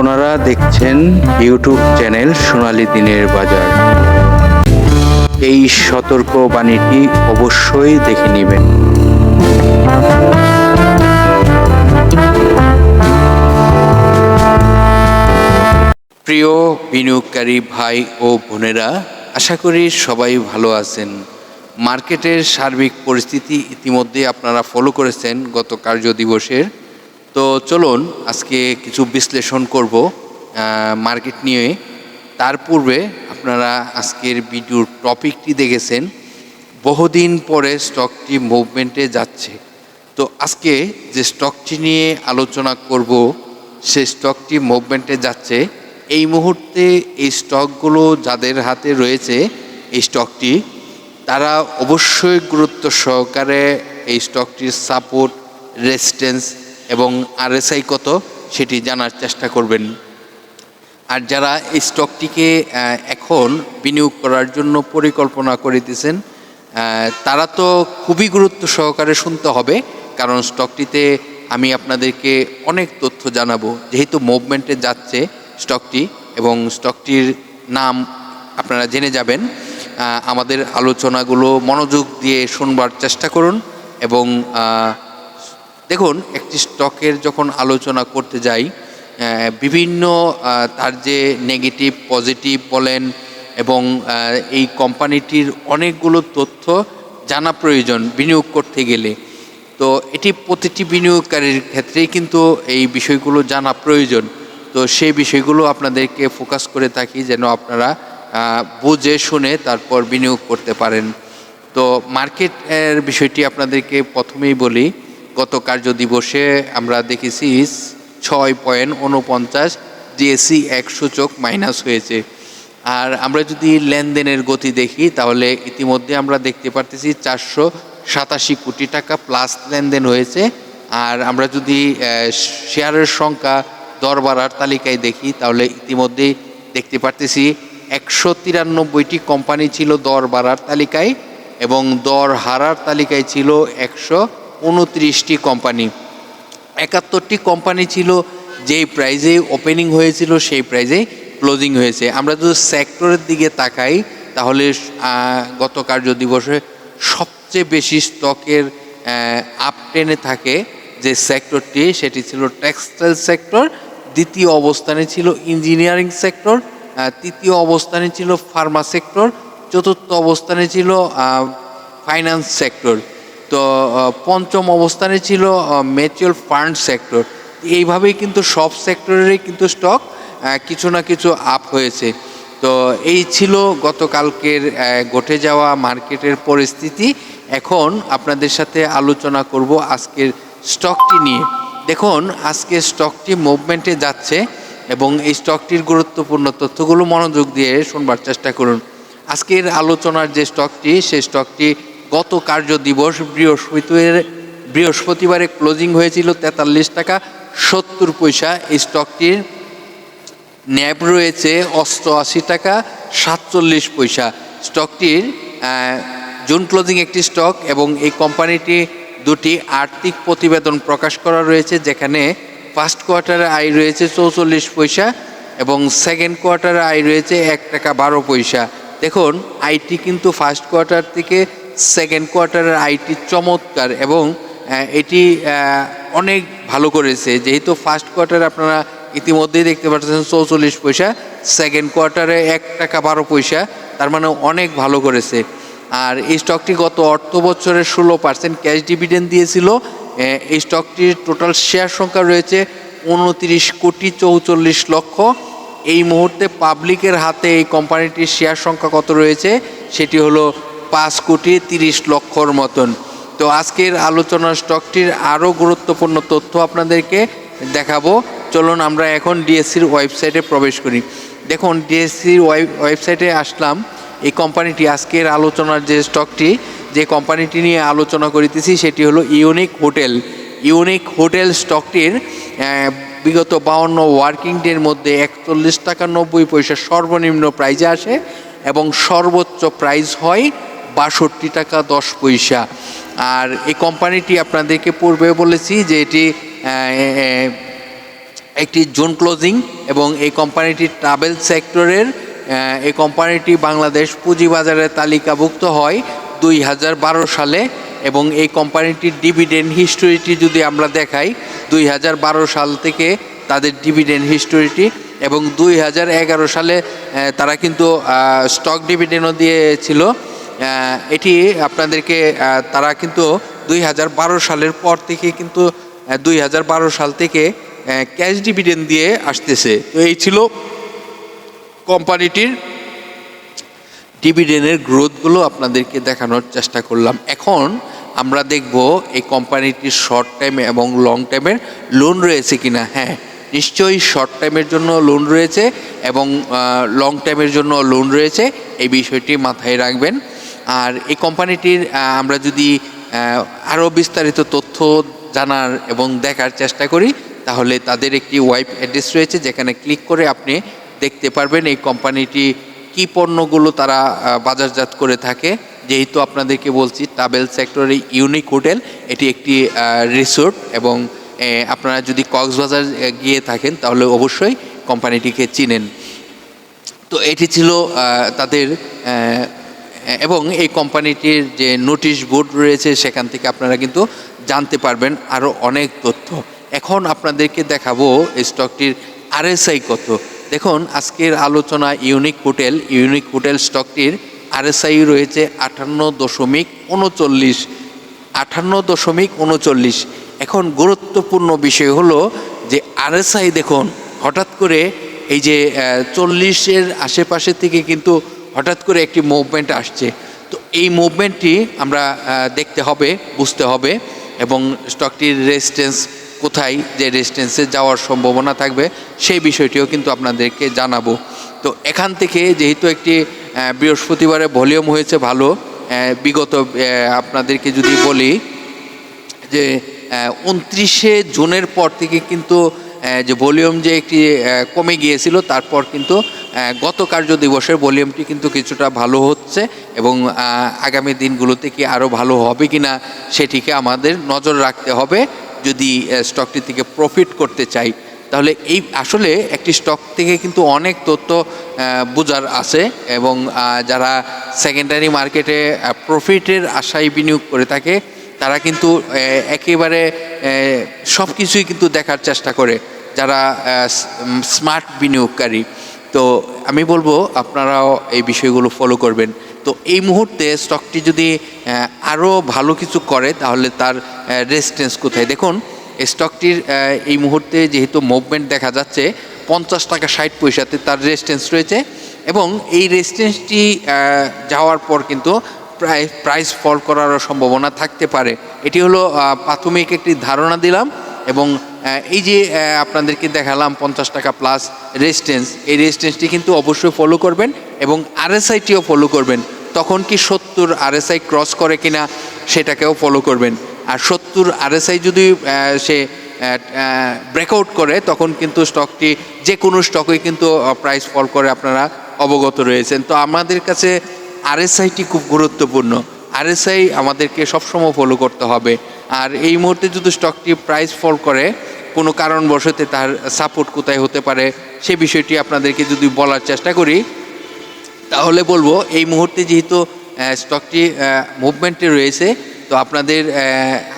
আপনারা দেখছেন YouTube channel সোনালি দিনের বাজার। এই সতর্ক বাণীটি অবশ্যই দেখে নেবেন। প্রিয় বিনিয়োগকারী ভাই ও বোনেরা, আশা করি সবাই ভালো আছেন। মার্কেটের সার্বিক পরিস্থিতি ইতিমধ্যে আপনারা ফলো করেছেন গত কার্য দিবসের তো চলুন আজকে কিছু বিশ্লেষণ করব মার্কেট নিয়ে। তার পূর্বে আপনারা আজকের ভিডিওর টপিকটি দেখেছেন। বহুদিন পরে স্টকটি মুভমেন্টে যাচ্ছে। তো আজকে যে স্টকটি নিয়ে আলোচনা করব সেই স্টকটি মুভমেন্টে যাচ্ছে। এই মুহূর্তে এই স্টকগুলো যাদের হাতে রয়েছে এই স্টকটি, তারা অবশ্যই গুরুত্ব সহকারে এই স্টকটির সাপোর্ট রেজিস্ট্যান্স এবং আরএসআই কত, সেটি জানার চেষ্টা করবেন। আর যারা এই স্টকটিকে এখন বিনিয়োগ করার জন্য পরিকল্পনা করিতেছেন তারা তো খুবই গুরুত্ব সহকারে শুনতে হবে, কারণ স্টকটিতে আমি আপনাদেরকে অনেক তথ্য জানাব। যেহেতু মুভমেন্টে যাচ্ছে স্টকটি এবং স্টকটির নাম আপনারা জেনে যাবেন আমাদের আলোচনাগুলো মনোযোগ দিয়ে শুনবার চেষ্টা করুন এবং দেখুন, একটি স্টকের যখন আলোচনা করতে যাই বিভিন্ন তার যে নেগেটিভ, পজিটিভ বলেন এবং এই কোম্পানিটির অনেকগুলো তথ্য জানা প্রয়োজন বিনিয়োগ করতে গেলে। তো এটি প্রতিটি বিনিয়োগকারীর ক্ষেত্রেই কিন্তু এই বিষয়গুলো জানা প্রয়োজন। তো সেই বিষয়গুলো আপনাদেরকে ফোকাস করে থাকি যেন আপনারা বুঝে শুনে তারপর বিনিয়োগ করতে পারেন। তো মার্কেটের বিষয়টি আপনাদেরকে প্রথমেই বলি গত কার্য দিবসে আমরা দেখেছি ছয় পয়েন্ট উনপঞ্চাশ ডিএসসি এক সূচক মাইনাস হয়েছে। আর আমরা যদি লেনদেনের গতি দেখি, তাহলে ইতিমধ্যে আমরা দেখতে পারতেছি চারশো সাতাশি কোটি টাকা প্লাস লেনদেন হয়েছে। আর আমরা যদি শেয়ারের সংখ্যা দর বাড়ার তালিকায় দেখি, তাহলে ইতিমধ্যেই দেখতে পারতেছি একশো তিরানব্বইটি কোম্পানি ছিল দর বাড়ার তালিকায় এবং দর হারার তালিকায় ছিল একশো উনত্রিশটি কোম্পানি। একাত্তরটি কোম্পানি ছিল, যেই প্রাইজে ওপেনিং হয়েছিল, সেই প্রাইজে ক্লোজিং হয়েছে। আমরা যদি সেক্টরের দিকে তাকাই, তাহলে গত কার্য দিবসে সবচেয়ে বেশি স্টকের আপ টেনে থাকে যে সেক্টরটি সেটি ছিল টেক্সটাইল সেক্টর দ্বিতীয় অবস্থানে ছিল ইঞ্জিনিয়ারিং সেক্টর তৃতীয় অবস্থানে ছিল ফার্মা সেক্টর চতুর্থ অবস্থানে ছিল ফাইন্যান্স সেক্টর তো পঞ্চম অবস্থানে ছিল মিউচুয়াল ফান্ড সেক্টর এইভাবেই কিন্তু সব সেক্টরেরই কিন্তু স্টক কিছু না কিছু আপ হয়েছে। তো, এই ছিল গতকালকের ঘটে যাওয়া মার্কেটের পরিস্থিতি। এখন আপনাদের সাথে আলোচনা করব আজকের স্টকটি নিয়ে। দেখুন, আজকে স্টকটি মুভমেন্টে যাচ্ছে এবং এই স্টকটির গুরুত্বপূর্ণ তথ্যগুলো মনোযোগ দিয়ে শুনবার চেষ্টা করুন। আজকের আলোচনার যে স্টকটি সেই স্টকটি গত কার্য দিবস বৃহস্পতিবার বৃহস্পতিবারে ক্লোজিং হয়েছিল তেতাল্লিশ টাকা, সত্তর পয়সা। এই স্টকটির ন্যাব রয়েছে অষ্টআশি টাকা, সাতচল্লিশ পয়সা। স্টকটির জুন ক্লোজিং একটি স্টক এবং এই কোম্পানিটি দুটি আর্থিক প্রতিবেদন প্রকাশ করা রয়েছে, যেখানে ফার্স্ট কোয়ার্টারে আয় রয়েছে চৌচল্লিশ পয়সা এবং সেকেন্ড কোয়ার্টারে আয় রয়েছে এক টাকা বারো পয়সা। দেখুন, আইটি কিন্তু ফার্স্ট কোয়ার্টার থেকে সেকেন্ড কোয়ার্টারের আইটি চমৎকার এবং এটি অনেক ভালো করেছে। যেহেতু ফার্স্ট কোয়ার্টারে আপনারা ইতিমধ্যেই দেখতে পাচ্ছেন চৌচল্লিশ পয়সা সেকেন্ড কোয়ার্টারে এক টাকা বারো পয়সা, তার মানে অনেক ভালো করেছে। আর এই স্টকটি গত অর্থ বছরের ষোলো পার্সেন্ট ক্যাশ ডিভিডেন্ড দিয়েছিল। এই স্টকটির টোটাল শেয়ার সংখ্যা রয়েছে উনত্রিশ কোটি চৌচল্লিশ লক্ষ। এই মুহূর্তে পাবলিকের হাতে এই কোম্পানিটির শেয়ার সংখ্যা কত রয়েছে, সেটি হলো পাঁচ কোটি তিরিশ লক্ষর মতন। তো আজকের আলোচনার স্টকটির আরও গুরুত্বপূর্ণ তথ্য আপনাদেরকে দেখাবো। চলুন আমরা এখন ডিএসসির ওয়েবসাইটে প্রবেশ করি। দেখুন, ডিএসসির ওয়েবসাইটে আসলাম। এই কোম্পানিটি আজকের আলোচনার যে স্টকটি, যে কোম্পানিটি নিয়ে আলোচনা করিতেছি সেটি হলো ইউনিক হোটেল। ইউনিক হোটেল স্টকটির বিগত বাউন্ন ওয়ার্কিং ডের মধ্যে একচল্লিশ টাকা নব্বই পয়সা সর্বনিম্ন প্রাইজে আসে এবং সর্বোচ্চ প্রাইজ হয় বাষট্টি টাকা দশ পয়সা। আর এই কোম্পানিটি আপনাদেরকে পূর্বে বলেছি যে এটি একটি জোন ক্লোজিং এবং এই কোম্পানিটি ট্রাভেল সেক্টরের এই কোম্পানিটি বাংলাদেশ পুঁজিবাজারে তালিকাভুক্ত হয় দুই হাজার বারো সালে এবং এই কোম্পানিটির ডিভিডেন্ড হিস্টোরিটি যদি আমরা দেখাই, দুই হাজার বারো সাল থেকে তাদের ডিভিডেন্ড হিস্টোরিটি এবং দুই হাজার এগারো সালে তারা কিন্তু স্টক ডিভিডেন্ডও দিয়েছিল। এটি আপনাদেরকে তারা কিন্তু দুই হাজার বারো সালের পর থেকে কিন্তু দুই হাজার বারো সাল থেকে ক্যাশ ডিভিডেন্ড দিয়ে আসতেছে। তো এই ছিল কোম্পানিটির ডিভিডেন্ডের গ্রোথগুলো আপনাদেরকে দেখানোর চেষ্টা করলাম। এখন আমরা দেখব এই কোম্পানিটির শর্ট টাইম এবং লং টাইমের লোন রয়েছে কিনা। হ্যাঁ নিশ্চয়ই শর্ট টাইমের জন্য লোন রয়েছে এবং লং টাইমের জন্য লোন রয়েছে। এই বিষয়টি মাথায় রাখবেন। আর এই কোম্পানিটির আমরা যদি আরও বিস্তারিত তথ্য জানার এবং দেখার চেষ্টা করি, তাহলে তাদের একটি ওয়েব অ্যাড্রেস রয়েছে, যেখানে ক্লিক করে আপনি দেখতে পারবেন এই কোম্পানিটি কি পণ্যগুলো তারা বাজারজাত করে থাকে। যেহেতু আপনাদেরকে বলছি ট্রাভেল সেক্টরে ইউনিক হোটেল এটি একটি রিসোর্ট এবং আপনারা যদি কক্সবাজার গিয়ে থাকেন, তাহলে অবশ্যই কোম্পানিটিকে চিনেন। তো এটি ছিল তাদের এবং এই কোম্পানিটির যে নোটিশ বোর্ড রয়েছে, সেখান থেকে আপনারা কিন্তু জানতে পারবেন আরও অনেক তথ্য। এখন আপনাদেরকে দেখাবো এই স্টকটির আরএসআই কত। দেখুন, আজকের আলোচনা ইউনিক হোটেল। ইউনিক হোটেল স্টকটির আরএসআই রয়েছে আটান্ন দশমিক উনচল্লিশ। আটান্ন দশমিক উনচল্লিশ। এখন গুরুত্বপূর্ণ বিষয় হলো যে আরএসআই দেখুন, হঠাৎ করে এই যে চল্লিশের আশেপাশে থেকে কিন্তু হঠাৎ করে একটি মুভমেন্ট আসছে। তো এই মুভমেন্টটি আমরা দেখতে হবে, বুঝতে হবে এবং স্টকটির রেজিস্ট্যান্স কোথায়, যে রেজিস্ট্যান্সে যাওয়ার সম্ভাবনা থাকবে, সেই বিষয়টিও কিন্তু আপনাদেরকে জানাব। তো এখান থেকে যেহেতু একটি বৃহস্পতিবারে ভলিউম হয়েছে, ভালো বিগত আপনাদেরকে যদি বলি যে উনত্রিশে জুনের পর থেকে কিন্তু যে ভলিউম যে একটি কমে গিয়েছিল, তারপর কিন্তু গত কার্য দিবসের ভলিউমটি কিন্তু কিছুটা ভালো হচ্ছে এবং আগামী দিনগুলোতে কি আরও ভালো হবে কি না সেটিকে আমাদের নজর রাখতে হবে। যদি স্টকটি থেকে প্রফিট করতে চাই, তাহলে এই আসলে একটি স্টক থেকে কিন্তু অনেক তথ্য বোঝার আছে এবং যারা সেকেন্ডারি মার্কেটে প্রফিটের আশায় বিনিয়োগ করে থাকে, তারা কিন্তু একেবারে সব কিছুই কিন্তু দেখার চেষ্টা করে। যারা স্মার্ট বিনিয়োগকারী তো আমি বলব আপনারাও এই বিষয়গুলো ফলো করবেন। তো এই মুহূর্তে স্টকটি যদি আরও ভালো কিছু করে, তাহলে তার রেজিস্ট্যান্স কোথায়? দেখুন স্টকটির এই মুহূর্তে যেহেতু মুভমেন্ট দেখা যাচ্ছে, পঞ্চাশ টাকা ষাট পয়সাতে তার রেজিস্ট্যান্স রয়েছে এবং এই রেজিস্ট্যান্সটি যাওয়ার পর কিন্তু প্রায় প্রাইস ফল করারও সম্ভাবনা থাকতে পারে। এটি হলো প্রাথমিক একটি ধারণা দিলাম এবং এই যে আপনাদেরকে দেখালাম পঞ্চাশ টাকা প্লাস রেজিস্ট্যান্স এই রেজিস্ট্যান্সটি কিন্তু অবশ্যই ফলো করবেন এবং আরএসআইটিও ফলো করবেন। তখন কি সত্তর আরএসআই ক্রস করে কিনা সেটাকেও ফলো করবেন। আর সত্তর আরএসআই যদি সে ব্রেকআউট করে, তখন কিন্তু স্টকটি যে কোনো স্টকই কিন্তু প্রাইস ফল করে আপনারা অবগত রয়েছেন। তো আমাদের কাছে আরএসআইটি খুব গুরুত্বপূর্ণ। আরএসআই আমাদেরকে সবসময় ফলো করতে হবে। আর এই মুহূর্তে যদি স্টকটি প্রাইস ফল করে কোনো কারণবশতে তার সাপোর্ট কোথায় হতে পারে, সে বিষয়টি আপনাদেরকে যদি বলার চেষ্টা করি, তাহলে বলব এই মুহূর্তে যেহেতু স্টকটি মুভমেন্টে রয়েছে, তো আপনাদের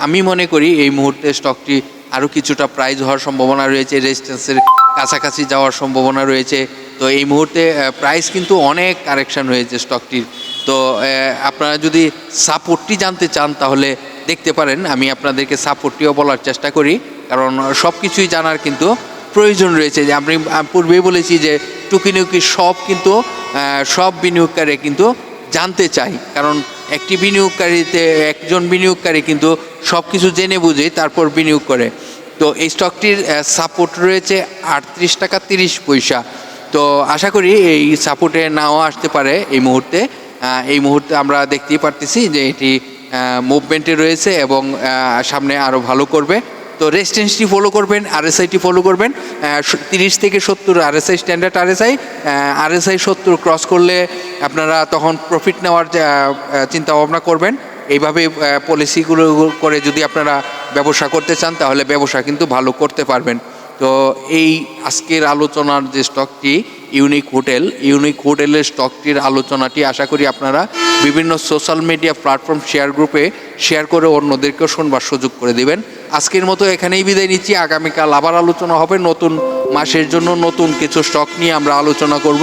আমি মনে করি এই মুহূর্তে স্টকটি আরও কিছুটা প্রাইজ হওয়ার সম্ভাবনা রয়েছে রেজিস্ট্যান্সের কাছাকাছি যাওয়ার সম্ভাবনা রয়েছে, তো এই মুহূর্তে প্রাইস কিন্তু অনেক কারেকশন হয়েছে স্টকটির তো আপনারা যদি সাপোর্টটি জানতে চান তাহলে দেখতে পারেন, আমি আপনাদেরকে সাপোর্টটিও বলার চেষ্টা করি কারণ সব কিছুই জানার কিন্তু প্রয়োজন রয়েছে। যে আমি আমি পূর্বেই বলেছি যে টুকিনুকি সব কিন্তু সব বিনিয়োগকারী কিন্তু জানতে চাই কারণ একটি বিনিয়োগকারীতে, একজন বিনিয়োগকারী কিন্তু সব কিছু জেনে বুঝে তারপর বিনিয়োগ করে। তো এই স্টকটির সাপোর্ট রয়েছে আটত্রিশ টাকা তিরিশ পয়সা। তো আশা করি এই সাপোর্টে নাও আসতে পারে এই মুহূর্তে। এই মুহূর্তে আমরা দেখতেই পারতেছি যে এটি মুভমেন্টে রয়েছে এবং সামনে আরও ভালো করবে। তো রেজিস্ট্যান্সটি ফলো করবেন, আরএসআইটি ফলো করবেন তিরিশ থেকে সত্তর আরএসআই স্ট্যান্ডার্ড আরএসআই আরএসআই সত্তর ক্রস করলে আপনারা তখন প্রফিট নেওয়ার চিন্তা ভাবনা করবেন। এইভাবে পলিসিগুলো করে যদি আপনারা ব্যবসা করতে চান, তাহলে ব্যবসা কিন্তু ভালো করতে পারবেন। তো এই আজকের আলোচনার যে স্টকটি ইউনিক হোটেল। ইউনিক হোটেলের স্টকটির আলোচনাটি আশা করি আপনারা বিভিন্ন সোশ্যাল মিডিয়া প্ল্যাটফর্ম শেয়ার গ্রুপে শেয়ার করে অন্যদেরকেও শোনবার সুযোগ করে দেবেন। আজকের মতো এখানেই বিদায় নিচ্ছি। আগামীকাল আবার আলোচনা হবে নতুন মাসের জন্য নতুন কিছু স্টক নিয়ে আমরা আলোচনা করব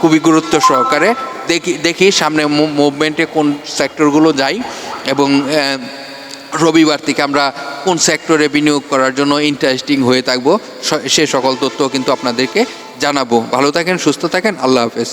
খুবই গুরুত্ব সহকারে। দেখি দেখি সামনে মুভমেন্টে কোন সেক্টরগুলো যায় এবং রবিবার থেকে আমরা কোন সেক্টরে বিনিয়োগ করার জন্য ইন্টারেস্টিং হয়ে থাকব সে সকল তথ্য কিন্তু আপনাদেরকে জানাব। ভালো থাকেন, সুস্থ থাকেন, আল্লাহ হাফেজ।